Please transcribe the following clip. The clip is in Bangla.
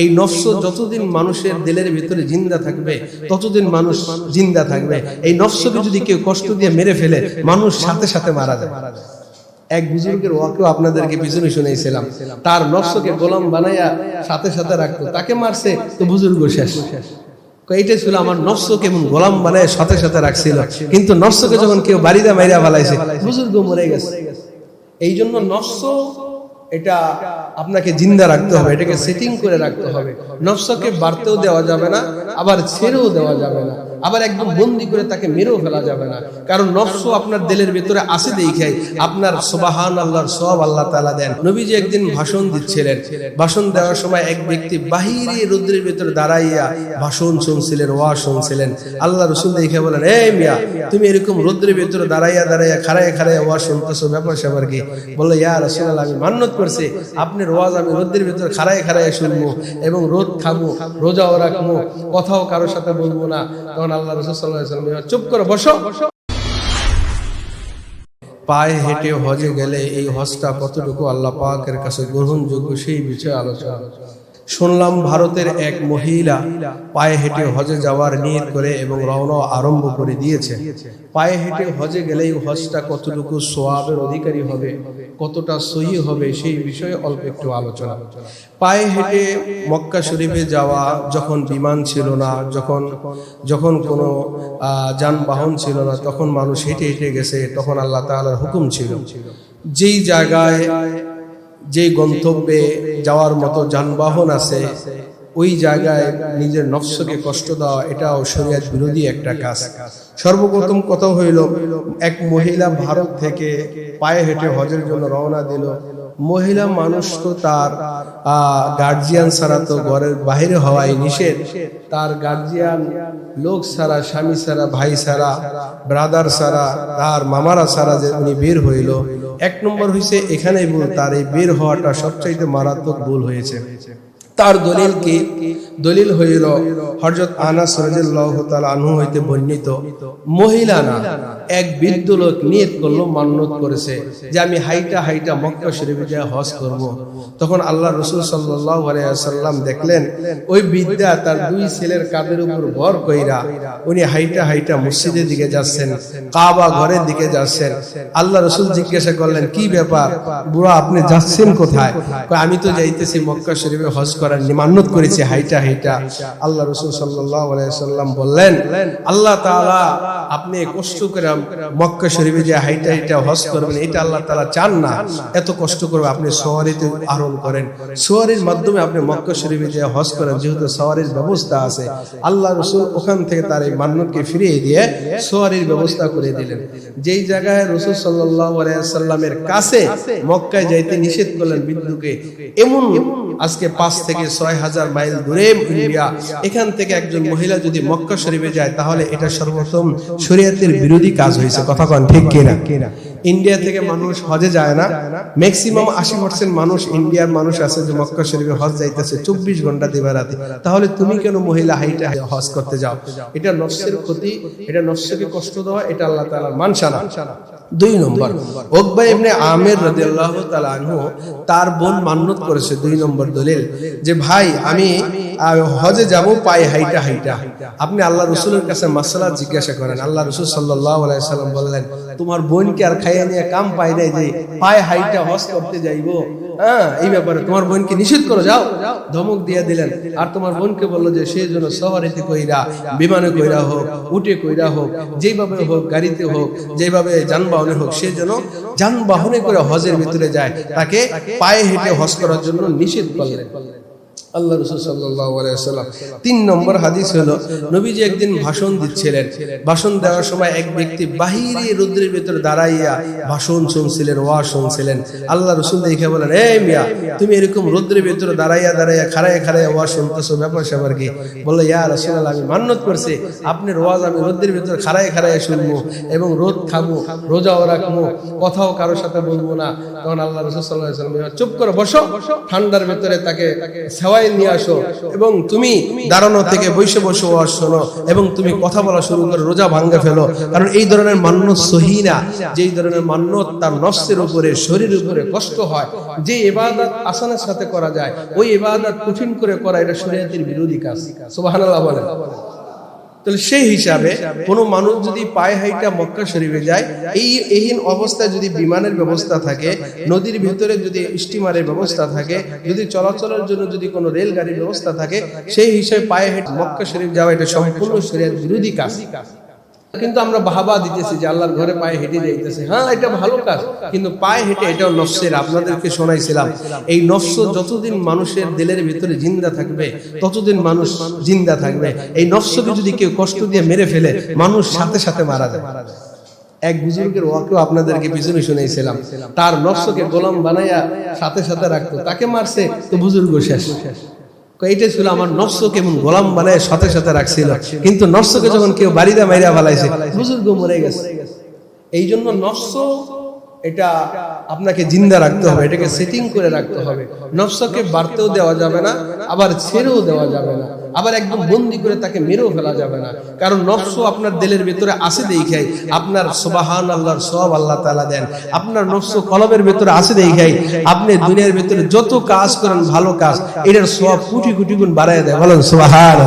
এই নফস যতদিন মানুষের দিলের ভিতরে জিন্দা থাকবে ততদিন মানুষ জিন্দা থাকবে। এই নফসকে যদি কেউ কষ্ট দিয়ে মেরে ফেলে মানুষ সাথে সাথে মারা যায়। এক বুজুর্গের ওয়াকেও আপনাদেরকে পিছনে শুনেছিলাম। তার নফসকে গোলাম বানাইয়া সাথে সাথে রাখতো। তাকে মারছে তো বুজুর্গ শেষ। কয়, এইটা ছিল আমার নফস কেমন গোলাম বানায় সাথে সাথে রাখছিল। কিন্তু নফসকে যখন কেউ বাড়িতে মাইরা ফেলাইছে বুজুর্গ মরে গেছে। এই জন্য নফস এটা আপনাকে জিন্দা রাখতে হবে, এটাকে সেটিং করে রাখতে হবে। নফসকে বাড়তেও দেওয়া যাবে না, আবার ছেড়েও দেওয়া যাবে না। আবার একদম বন্দি করে তাকে মেরেও ফেলা যাবে না। কারণ নফস আপনার দিলের ভিতরে আসে দেখাই আপনার সোবাহান আল্লাহর সব আল্লাহ তালা দেন। নবীজি একদিন ভাষণ দিচ্ছিলেন। ভাষণ দেওয়ার সময় এক ব্যক্তি বাহিরে রুদ্রের ভিতরে দাঁড়াইয়া ভাষণ শুনছিলেন ওয়া শুনছিলেন। আল্লাহ রসুল দেখে বলেন এই মিয়া তুমি এরকম রুদ্রের ভিতরে দাঁড়াইয়া দাঁড়াইয়া খাড়াইয়া খাড়াইয়া ওয়া শুনতেছো ব্যাপার স্যাপার কি? বলল ইয়া রসুল আমি মান্যত করছি। আপনার ওয়াজ আমি রোদ্রের ভিতরে খাড়াইয়া খাড়াইয়া শুনব এবং রোদ খাব রোজাও রাখব কথাও কারোর সাথে বলব না তখন আল্লাহ রসুল চুপ করো বসো। পায়ে হেঁটে হজে গেলে এই হজটা কতটুকু আল্লাহ পাকের কাছে গ্রহণযোগ্য সেই বিষয়ে আলোচনা। শুনলাম ভারতের এক মহিলা পায়ে হেঁটে হজে যাওয়ার নিয়ত করে এবং রওনা আরম্ভ করে দিয়েছে। পায়ে হেঁটে হজে গেলে এই হজটা কতটুকু সোয়াবের অধিকারী হবে? কতটা সহি হবে সেই বিষয়ে অল্প একটু আলোচনা। পায়ে হেঁটে মক্কা শরীফে যাওয়া যখন বিমান ছিল না যখন যখন কোনো যানবাহন ছিল না তখন মানুষ হেঁটে হেঁটে গেছে তখন আল্লাহ তালার হুকুম ছিল। যেই জায়গায় যেই গন্তব্যে যাওয়ার মতো যানবাহন আছে ওই জায়গায় নিজের নফসকে কষ্ট দেওয়া, এটাও শরিয়াত বিরোধী একটা কাজ। সর্বপ্রথম কথা হইল, এক মহিলা ভারত থেকে পায়ে হেঁটে হজের জন্য রওনা দিল। মহিলা মানুষ তো তার গার্জিয়ান ছাড়া তো ঘরের বাইরে হওয়াই নিষেধ। তার গার্জিয়ান লোক ছাড়া, স্বামী ছাড়া, ভাই ছাড়া ব্রাদার ছাড়া, তার মামারা ছাড়া যে উনি বের হইল। এক নম্বর হইছে, এখানেই ভুল, তার এই বের হওয়াটা সবচাইতে মারাত্মক ভুল হয়েছে। তার দলিল কি দলিল হইল হযরত আনাস রাদিয়াল্লাহু তাআলা আনহু হইতে বর্ণিত, মহিলা না, এক বৃদ্ধ লোক নিয়ত করল, মান্যত করেছে যে আমি হাইটা হাইটা মক্কা শরীফে যায় হজ করব। তখন আল্লাহ রাসূল সাল্লাল্লাহু আলাইহি ওয়াসাল্লাম দেখলেন, ওই বিদ্যা তার দুই ছেলের কাঁধের উপর ভর কইরা উনি হাইটা হাইটা মসজিদের দিকে যাচ্ছেন, কাবা ঘরের দিকে যাচ্ছেন। আল্লাহ রসুল জিজ্ঞাসা করলেন, কি ব্যাপার? বুড়া, আপনি যাচ্ছেন কোথায়? আমি তো যাইতেছি মক্কা শরীফে হজ করার নিমান্নত করেছি, হাইটা হাইটা। আল্লাহ রসুল সাল্লাম বললেন, আল্লাহ তাআলা আপনি কষ্ট করে মক্কা শরীফে যে হাইটা হাইটা হজ করবেন, এটা আল্লাহ তাআলা চান না। এত কষ্ট করবে আপনি সওয়ারিতে আরোহণ করেন। সওয়ারির মাধ্যমে আপনি মক্কা শরীফে যে হজ করেন, যেহেতু সওয়ারির ব্যবস্থা আছে, আল্লাহ রসুল ওখান থেকে তার এই মান্যতকে ফিরিয়ে দিয়ে সোয়ারির ব্যবস্থা করে দিলেন। যেই জায়গায় রসুল সাল্লাহ সাল্লামের কাছে মক্কায় যাইতে নিষেধ করলেন বিন্দুকে, এমন আজকে পাঁচ থেকে ছয় হাজার মাইল দূরে ইন্ডিয়া। এখান থেকে একজন মহিলা যদি মক্কা শরীফে যায়, তাহলে এটা সর্বপ্রথম শরীয়তের বিরোধী কাজ হয়েছে। কথা কন ঠিক কিনা? ইন্ডিয়া থেকে মানুষ হজে যায় না। ম্যাক্সিমাম আশি পার্সেন্ট মানুষ, ইন্ডিয়ার মানুষ আছে যে মক্কা শরীফে হজ যাইতেছে চব্বিশ ঘণ্টা দিবা রাতে। তাহলে তুমি কেন মহিলা হাইটা হজ করতে যাও? এটা নফসের ক্ষতি, এটা নফসকে কষ্ট দেওয়া, এটা আল্লাহ তাআলার মানসানা। দুই নম্বর। ওকবা ইবনে আমের রাদিয়াল্লাহু তাআলা আনহু তার বোন মান্নত করেছে দুই নম্বর দলিল যে, ভাই, আমি হজে যাব পায়ে হাইটা হাইটা। আপনি আল্লাহ রসুলের কাছে মাসালা জিজ্ঞাসা করেন। আল্লাহ রসুল সাল্লাল্লাহু সাল্লাম বললেন, তোমার বোনকে আর খাইয়ে নিয়ে কাম পাই নাই যে, পায়ে হাইটা হজ করতে যাইবো? হ্যাঁ এই ব্যাপারে তোমার বোনকে নিষেধ করো, যাও। ধমক দিয়ে দিলেন। আর তোমার বোনকে বলল যে সেই জন্য শহরেতে কইরা, বিমানে কইরা হোক উঠে কইরা হোক যেভাবে হোক, গাড়িতে হোক যেভাবে যানবাহনে হোক, সে যেন যানবাহনে করে হজের ভিতরে যায়, তাকে পায়ে হেঁটে হজ করার জন্য নিষেধ করলেন। আল্লাহ রসুল আলাইহি তিন নম্বর হাদিস হলো, নবীজি একদিন ভাষণ দিচ্ছিলেন। ভাষণ দেওয়ার সময় এক ব্যক্তি বাহিরে রুদ্রের ভিতরে দাঁড়াইয়া ভাষণ শুনছিলেন ওয়া শুনছিলেন। আল্লাহ রসুল দেখে বলেন এই মিয়া, তুমি এরকম রুদ্রের ভিতরে দাঁড়াইয়া দাঁড়াইয়া খাড়াইয়া খাড়াইয়া ওয়া শুনতেছো, ব্যাপার স্যাপার কি? বলল, ইয়া রাসূলুল্লাহ, আমি মান্যত করছি। আপনার ওয়াজ আমি রোদ্রের ভিতরে খাড়াইয়া খাড়াইয়া শুনব এবং রোদ খাব রোজাও রাখব। কথাও কারোর সাথে বলব না। তখন আল্লাহ রসুল সাল্লাহ সাল্লাম বললেন, চুপ করো বসো ঠান্ডার ভেতরে তাকে নিয়ে আসো এবং তুমি দাঁড়ানো থেকে বসে এবং তুমি কথা বলা শুরু করে রোজা ভাঙ্গে ফেলো। কারণ এই ধরনের মান্য সহি না। যেই ধরনের মান্য তার নফসের উপরে শরীরের উপরে কষ্ট হয় যে ইবাদত আসানের সাথে করা যায় ওই ইবাদত কঠিন করে করা এটা শরীয়তের বিরোধী কাজ। সুবহানাল্লাহ বলেন। তাহলে সেই হিসাবে কোনো মানুষ যদি পায়ে হাইটা মক্কা শরীফে যায় এই এইহীন অবস্থায় যদি বিমানের ব্যবস্থা থাকে নদীর ভিতরে যদি স্টিমারের ব্যবস্থা থাকে যদি চলাচলের জন্য যদি কোনো রেলগাড়ির ব্যবস্থা থাকে সেই হিসাবে পায়ে হেঁটে মক্কা শরীফ যাওয়া এটা সম্পূর্ণ শরীরের বিরোধী কাজ। কিন্তু আমরা বাহাবা দিতেছি যে আল্লাহর ঘরে পায়ে হেঁটে যাইতেছে। হ্যাঁ এটা ভালো কাজ, কিন্তু পায়ে হেঁটে এটাও নফসের, আপনাদেরকে শোনাইছিলাম। এই নফস যতদিন মানুষের দিলের ভিতরে জিন্দা থাকবে, ততদিন মানুষ জিন্দা থাকবে। এই নফসকে যদি কেউ কষ্ট দিয়ে মেরে ফেলে, মানুষ সাথে সাথে মারা যায়। এক বুজুর্গের ওয়াকেও আপনাদেরকে পিছনে শুনেছিলাম তার নফসকে গোলাম বানাইয়া সাথে সাথে রাখতো। তাকে মারছে, তো বুজুর্গ শেষ। এইটা ছিল আমার নফস কেমন গোলাম বানায় সাথে সাথে রাখছিল। কিন্তু নফসকে যখন কেউ বাড়িতে মাইরা ফেলাইছে বুজুর্গ মরে গেছে। এই জন্য নফস এটা আপনাকে জিন্দা রাখতে হবে, এটাকে সেটিং করে রাখতে হবে। নফসকে বাড়তেও দেওয়া যাবে না, আবার ছেড়েও দেওয়া যাবে না, আবার একদম বন্দি করে তাকে মেরেও ফেলা যাবে না। কারণ নফস আপনার দিলের ভেতরে আসে দেখাই আপনার সোবাহান আল্লাহর সব আল্লাহ তালা দেন। আপনার নফস কলবের ভেতরে আসে দেখাই আপনি দুনিয়ার ভেতরে যত কাজ করেন ভালো কাজ, এটার সব কোটি কোটি গুণ বাড়ায় দেয়, বলেন সোবাহান